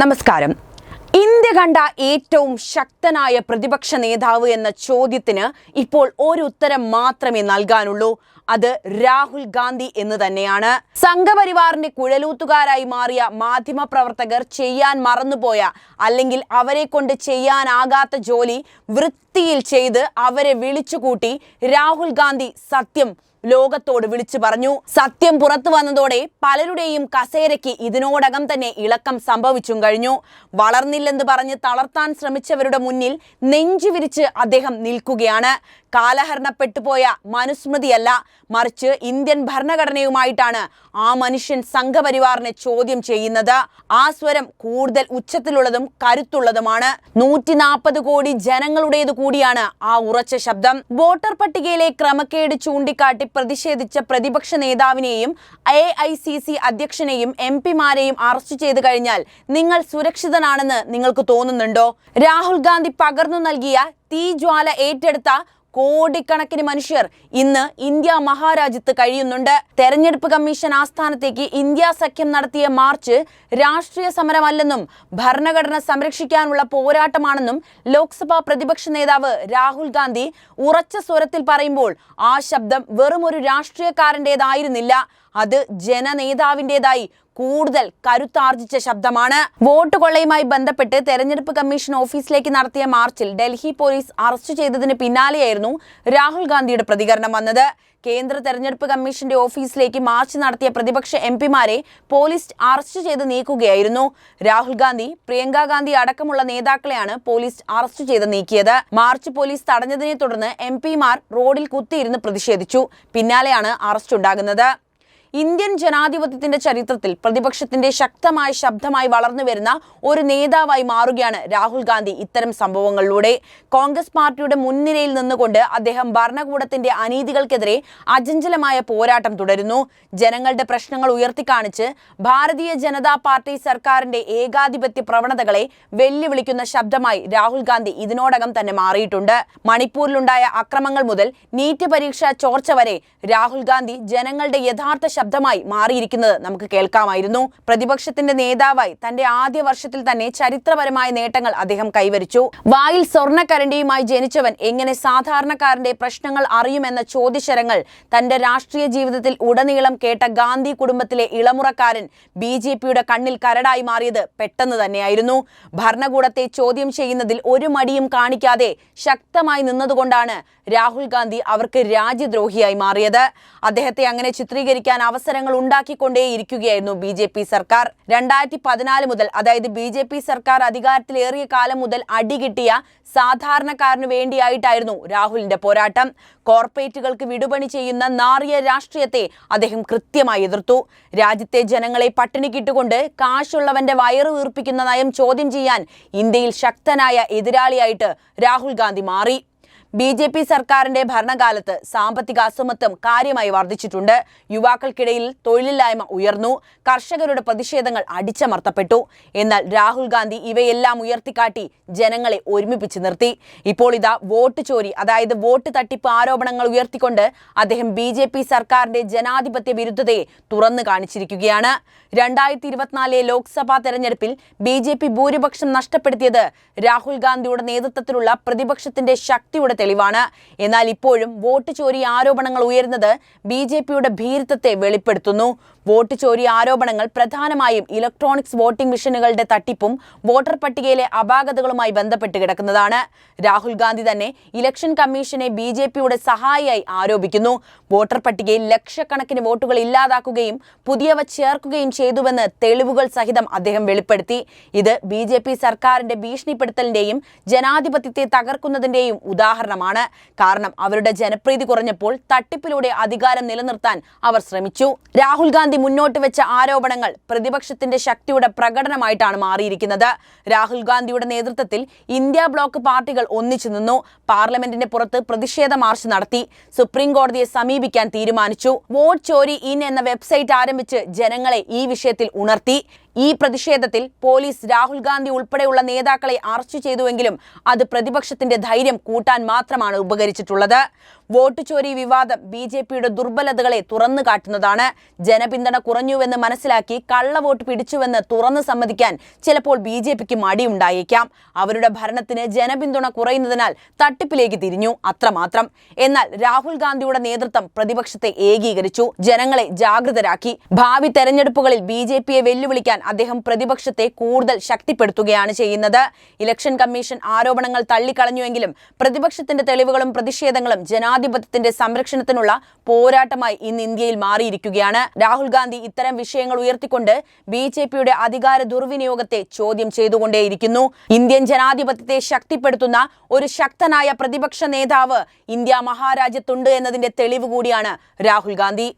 നമസ്കാരം. ഇന്ത്യ കണ്ട ഏറ്റവും ശക്തനായ പ്രതിപക്ഷ നേതാവ് എന്ന ചോദ്യത്തിന് ഇപ്പോൾ ഒരു ഉത്തരം മാത്രമേ നൽകാനുള്ളൂ. അത് രാഹുൽ ഗാന്ധി എന്ന് തന്നെയാണ്. സംഘപരിവാറിന്റെ കുഴലൂത്തുകാരായി മാറിയ മാധ്യമ പ്രവർത്തകർ ചെയ്യാൻ മറന്നുപോയ അല്ലെങ്കിൽ അവരെ കൊണ്ട് ചെയ്യാനാകാത്ത ജോലി വൃത്തിയിൽ ചെയ്ത് അവരെ വിളിച്ചുകൂട്ടി രാഹുൽ ഗാന്ധി സത്യം ലോകത്തോട് വിളിച്ചു പറഞ്ഞു. സത്യം പുറത്തു വന്നതോടെ പലരുടെയും കസേരയ്ക്ക് ഇതിനോടകം തന്നെ ഇളക്കം സംഭവിച്ചും കഴിഞ്ഞു. വളർന്നില്ലെന്ന് പറഞ്ഞ് തളർത്താൻ ശ്രമിച്ചവരുടെ മുന്നിൽ നെഞ്ചു വിരിച്ച് അദ്ദേഹം നിൽക്കുകയാണ്. കാലഹരണപ്പെട്ടുപോയ മനുസ്മൃതിയല്ല മറിച്ച് ഇന്ത്യൻ ഭരണഘടനയുമായിട്ടാണ് ആ മനുഷ്യൻ സംഘപരിവാറിനെ ചോദ്യം ചെയ്യുന്നത്. ആ സ്വരം കൂടുതൽ ഉച്ചത്തിലുള്ളതും കരുത്തുള്ളതുമാണ്. നൂറ്റി നാൽപ്പത് കോടി ജനങ്ങളുടേത് കൂടിയാണ് ആ ഉറച്ച ശബ്ദം. വോട്ടർ പട്ടികയിലെ ക്രമക്കേട് ചൂണ്ടിക്കാട്ടി പ്രതിഷേധിച്ച പ്രതിപക്ഷ നേതാവിനെയും എ ഐ സി സി അധ്യക്ഷനെയും എം പിമാരെയും അറസ്റ്റ് ചെയ്തു കഴിഞ്ഞാൽ നിങ്ങൾ സുരക്ഷിതനാണെന്ന് നിങ്ങൾക്ക് തോന്നുന്നുണ്ടോ? രാഹുൽ ഗാന്ധി പകർന്നു നൽകിയ തീജ്വാല ഏറ്റെടുത്ത കോടിക്കണക്കിന് മനുഷ്യർ ഇന്ന് ഇന്ത്യ മഹാരാജ്യത്ത് കഴിയുന്നുണ്ട്. തെരഞ്ഞെടുപ്പ് കമ്മീഷൻ ആസ്ഥാനത്തേക്ക് ഇന്ത്യ സഖ്യം നടത്തിയ മാർച്ച് രാഷ്ട്രീയ സമരമല്ലെന്നും ഭരണഘടന സംരക്ഷിക്കാനുള്ള പോരാട്ടമാണെന്നും ലോക്സഭാ പ്രതിപക്ഷ നേതാവ് രാഹുൽ ഗാന്ധി ഉറച്ച സ്വരത്തിൽ പറയുമ്പോൾ ആ ശബ്ദം വെറും ഒരു രാഷ്ട്രീയക്കാരന്റെതായിരുന്നില്ല. അത് ജനനേതാവിന്റെതായി കൂടുതൽ കരുത്താർജിച്ച ശബ്ദമാണ്. വോട്ട് കൊള്ളയുമായി ബന്ധപ്പെട്ട് തെരഞ്ഞെടുപ്പ് കമ്മീഷൻ ഓഫീസിലേക്ക് നടത്തിയ മാർച്ചിൽ ഡൽഹി പോലീസ് അറസ്റ്റ് ചെയ്തതിന് പിന്നാലെയായിരുന്നു രാഹുൽ ഗാന്ധിയുടെ പ്രതികരണം വന്നത്. കേന്ദ്ര തെരഞ്ഞെടുപ്പ് കമ്മീഷന്റെ ഓഫീസിലേക്ക് മാർച്ച് നടത്തിയ പ്രതിപക്ഷ എം പിമാരെ പോലീസ് അറസ്റ്റ് ചെയ്ത് നീക്കുകയായിരുന്നു. രാഹുൽ ഗാന്ധി പ്രിയങ്ക ഗാന്ധി അടക്കമുള്ള നേതാക്കളെയാണ് പോലീസ് അറസ്റ്റ് ചെയ്ത് നീക്കിയത്. മാർച്ച് പോലീസ് തടഞ്ഞതിനെ തുടർന്ന് എം റോഡിൽ കുത്തിയിരുന്ന് പ്രതിഷേധിച്ചു. പിന്നാലെയാണ് അറസ്റ്റ് ഉണ്ടാകുന്നത്. ഇന്ത്യൻ ജനാധിപത്യത്തിന്റെ ചരിത്രത്തിൽ പ്രതിപക്ഷത്തിന്റെ ശക്തമായ ശബ്ദമായി വളർന്നു വരുന്ന ഒരു നേതാവായി മാറുകയാണ് രാഹുൽ ഗാന്ധി ഇത്തരം സംഭവങ്ങളിലൂടെ. കോൺഗ്രസ് പാർട്ടിയുടെ മുൻനിരയിൽ നിന്നുകൊണ്ട് അദ്ദേഹം ഭരണകൂടത്തിന്റെ അനീതികൾക്കെതിരെ അചഞ്ചലമായ പോരാട്ടം തുടരുന്നു. ജനങ്ങളുടെ പ്രശ്നങ്ങൾ ഉയർത്തിക്കാണിച്ച് ഭാരതീയ ജനതാ പാർട്ടി സർക്കാരിന്റെ ഏകാധിപത്യ പ്രവണതകളെ വെല്ലുവിളിക്കുന്ന ശബ്ദമായി രാഹുൽ ഗാന്ധി ഇതിനോടകം തന്നെ മാറിയിട്ടുണ്ട്. മണിപ്പൂരിലുണ്ടായ അക്രമങ്ങൾ മുതൽ നീറ്റ് പരീക്ഷ ചോർച്ച വരെ രാഹുൽ ഗാന്ധി ജനങ്ങളുടെ യഥാർത്ഥ ശബ്ദമായി മാറിയിരിക്കുന്നത് നമുക്ക് കേൾക്കാമായിരുന്നു. പ്രതിപക്ഷത്തിന്റെ നേതാവായി തന്റെ ആദ്യ വർഷത്തിൽ തന്നെ ചരിത്രപരമായ നേട്ടങ്ങൾ അദ്ദേഹം കൈവരിച്ചു. വായിൽ സ്വർണക്കരണ്ടിയുമായി ജനിച്ചവൻ എങ്ങനെ സാധാരണക്കാരന്റെ പ്രശ്നങ്ങൾ അറിയുമെന്ന ചോദ്യശരങ്ങൾ തന്റെ രാഷ്ട്രീയ ജീവിതത്തിൽ ഉടനീളം കേട്ട ഗാന്ധി കുടുംബത്തിലെ ഇളമുറക്കാരൻ ബി കണ്ണിൽ കരടായി മാറിയത് പെട്ടെന്ന് തന്നെയായിരുന്നു. ഭരണകൂടത്തെ ചോദ്യം ചെയ്യുന്നതിൽ ഒരു മടിയും കാണിക്കാതെ ശക്തമായി നിന്നതുകൊണ്ടാണ് രാഹുൽ ഗാന്ധി അവർക്ക് രാജ്യദ്രോഹിയായി മാറിയത്. അദ്ദേഹത്തെ അങ്ങനെ ചിത്രീകരിക്കാൻ അവസരങ്ങൾ ഉണ്ടാക്കിക്കൊണ്ടേയിരിക്കുകയായിരുന്നു ബി ജെ പി സർക്കാർ. രണ്ടായിരത്തി പതിനാല് മുതൽ അതായത് ബി ജെ പി സർക്കാർ അധികാരത്തിലേറിയ കാലം മുതൽ അടികിട്ടിയ സാധാരണക്കാരന് വേണ്ടിയായിട്ടായിരുന്നു രാഹുലിന്റെ പോരാട്ടം. കോർപ്പറേറ്റുകൾക്ക് വിടുപണി ചെയ്യുന്ന നാറിയ രാഷ്ട്രീയത്തെ അദ്ദേഹം കൃത്യമായി എതിർത്തു. രാജ്യത്തെ ജനങ്ങളെ പട്ടിണിക്കിട്ടുകൊണ്ട് കാശുള്ളവന്റെ വയറ് വീർപ്പിക്കുന്ന നയം ചോദ്യം ചെയ്യാൻ ഇന്ത്യയിൽ ശക്തനായ എതിരാളിയായിട്ട് രാഹുൽ ഗാന്ധി മാറി. ബി ജെ പി സർക്കാരിന്റെ ഭരണകാലത്ത് സാമ്പത്തിക അസമത്വം കാര്യമായി വർദ്ധിച്ചിട്ടുണ്ട്. യുവാക്കൾക്കിടയിൽ തൊഴിലില്ലായ്മ ഉയർന്നു. കർഷകരുടെ പ്രതിഷേധങ്ങൾ അടിച്ചമർത്തപ്പെട്ടു. എന്നാൽ രാഹുൽ ഗാന്ധി ഇവയെല്ലാം ഉയർത്തിക്കാട്ടി ജനങ്ങളെ ഒരുമിപ്പിച്ച് നിർത്തി. ഇപ്പോൾ ഇതാ വോട്ട് ചോരി അതായത് വോട്ട് തട്ടിപ്പ് ആരോപണങ്ങൾ ഉയർത്തിക്കൊണ്ട് അദ്ദേഹം ബി ജെ പി സർക്കാരിന്റെ ജനാധിപത്യ വിരുദ്ധതയെ തുറന്നു കാണിച്ചിരിക്കുകയാണ്. രണ്ടായിരത്തി ഇരുപത്തിനാലിലെ ലോക്സഭാ തെരഞ്ഞെടുപ്പിൽ ബി ജെ പി ഭൂരിപക്ഷം നഷ്ടപ്പെടുത്തിയത് രാഹുൽ ഗാന്ധിയുടെ നേതൃത്വത്തിലുള്ള പ്രതിപക്ഷത്തിന്റെ ശക്തിയുടെ തെളിവാണ്. എന്നാൽ ഇപ്പോഴും വോട്ട് ചോരി ആരോപണങ്ങൾ ഉയരുന്നത് ബി ജെ പിയുടെ ഭീരുത്വത്തെ വെളിപ്പെടുത്തുന്നു. വോട്ട് ചോരി ആരോപണങ്ങൾ പ്രധാനമായും ഇലക്ട്രോണിക്സ് വോട്ടിംഗ് മെഷീനുകളുടെ തട്ടിപ്പും വോട്ടർ പട്ടികയിലെ അപാകതകളുമായി ബന്ധപ്പെട്ട് കിടക്കുന്നതാണ്. രാഹുൽ ഗാന്ധി തന്നെ ഇലക്ഷൻ കമ്മീഷനെ ബി ജെ പിയുടെ സഹായിയായി ആരോപിക്കുന്നു. വോട്ടർ പട്ടികയിൽ ലക്ഷക്കണക്കിന് വോട്ടുകൾ ഇല്ലാതാക്കുകയും പുതിയവ ചേർക്കുകയും ചെയ്തുവെന്ന് തെളിവുകൾ സഹിതം അദ്ദേഹം വെളിപ്പെടുത്തി. ഇത് ബി സർക്കാരിന്റെ ഭീഷണിപ്പെടുത്തലിന്റെയും ജനാധിപത്യത്തെ തകർക്കുന്നതിന്റെയും ഉദാഹരണമാണ് കാരണം അവരുടെ ജനപ്രീതി കുറഞ്ഞപ്പോൾ തട്ടിപ്പിലൂടെ അധികാരം നിലനിർത്താൻ അവർ ശ്രമിച്ചു. രാഹുൽ ഗാന്ധി മുന്നോട്ട് വെച്ച ആരോപണങ്ങൾ പ്രതിപക്ഷത്തിന്റെ ശക്തിയുടെ പ്രകടനമായിട്ടാണ് മാറിയിരിക്കുന്നത്. രാഹുൽ ഗാന്ധിയുടെ നേതൃത്വത്തിൽ ഇന്ത്യ ബ്ലോക്ക് പാർട്ടികൾ ഒന്നിച്ചു നിന്നു. പാർലമെന്റിന്റെ പുറത്ത് പ്രതിഷേധ മാർച്ച് നടത്തി. സുപ്രീം കോടതിയെ സമീപിക്കാൻ തീരുമാനിച്ചു. വോട്ട് ചോരി ഇൻ എന്ന വെബ്സൈറ്റ് ആരംഭിച്ച് ജനങ്ങളെ ഈ വിഷയത്തിൽ ഉണർത്തി. ഈ പ്രതിഷേധത്തിൽ പോലീസ് രാഹുൽ ഗാന്ധി ഉൾപ്പെടെയുള്ള നേതാക്കളെ അറസ്റ്റ് ചെയ്തുവെങ്കിലും അത് പ്രതിപക്ഷത്തിന്റെ ധൈര്യം കൂട്ടാൻ മാത്രമാണ് ഉപകരിച്ചിട്ടുള്ളത്. വോട്ട് ചോരി വിവാദം ബി ജെ പിയുടെ ദുർബലതകളെ തുറന്നു കാട്ടുന്നതാണ്. ജനപിന്തുണ കുറഞ്ഞുവെന്ന് മനസ്സിലാക്കി കള്ളവോട്ട് പിടിച്ചുവെന്ന് തുറന്നു സമ്മതിക്കാൻ ചിലപ്പോൾ ബി ജെ പിക്ക് മടിയുണ്ടായേക്കാം. അവരുടെ ഭരണത്തിന് ജനപിന്തുണ കുറയുന്നതിനാൽ തട്ടിപ്പിലേക്ക് തിരിഞ്ഞു അത്രമാത്രം. എന്നാൽ രാഹുൽ ഗാന്ധിയുടെ നേതൃത്വം പ്രതിപക്ഷത്തെ ഏകീകരിച്ചു. ജനങ്ങളെ ജാഗ്രതരാക്കി. ഭാവി തെരഞ്ഞെടുപ്പുകളിൽ ബി വെല്ലുവിളിക്കാൻ അദ്ദേഹം പ്രതിപക്ഷത്തെ കൂടുതൽ ശക്തിപ്പെടുത്തുകയാണ് ചെയ്യുന്നത്. ഇലക്ഷൻ കമ്മീഷൻ ആരോപണങ്ങൾ തള്ളിക്കളഞ്ഞുവെങ്കിലും പ്രതിപക്ഷത്തിന്റെ തെളിവുകളും പ്രതിഷേധങ്ങളും ജനാധിപത്യത്തിന്റെ സംരക്ഷണത്തിനുള്ള പോരാട്ടമായി ഇന്ന് ഇന്ത്യയിൽ മാറിയിരിക്കുകയാണ്. രാഹുൽ ഗാന്ധി ഇത്തരം വിഷയങ്ങൾ ഉയർത്തിക്കൊണ്ട് ബി ജെ പിയുടെ അധികാര ദുർവിനിയോഗത്തെ ചോദ്യം ചെയ്തുകൊണ്ടേയിരിക്കുന്നു. ഇന്ത്യൻ ജനാധിപത്യത്തെ ശക്തിപ്പെടുത്തുന്ന ഒരു ശക്തനായ പ്രതിപക്ഷ നേതാവ് ഇന്ത്യ മഹാരാജ്യത്തുണ്ട് എന്നതിന്റെ തെളിവ് കൂടിയാണ് രാഹുൽ ഗാന്ധി.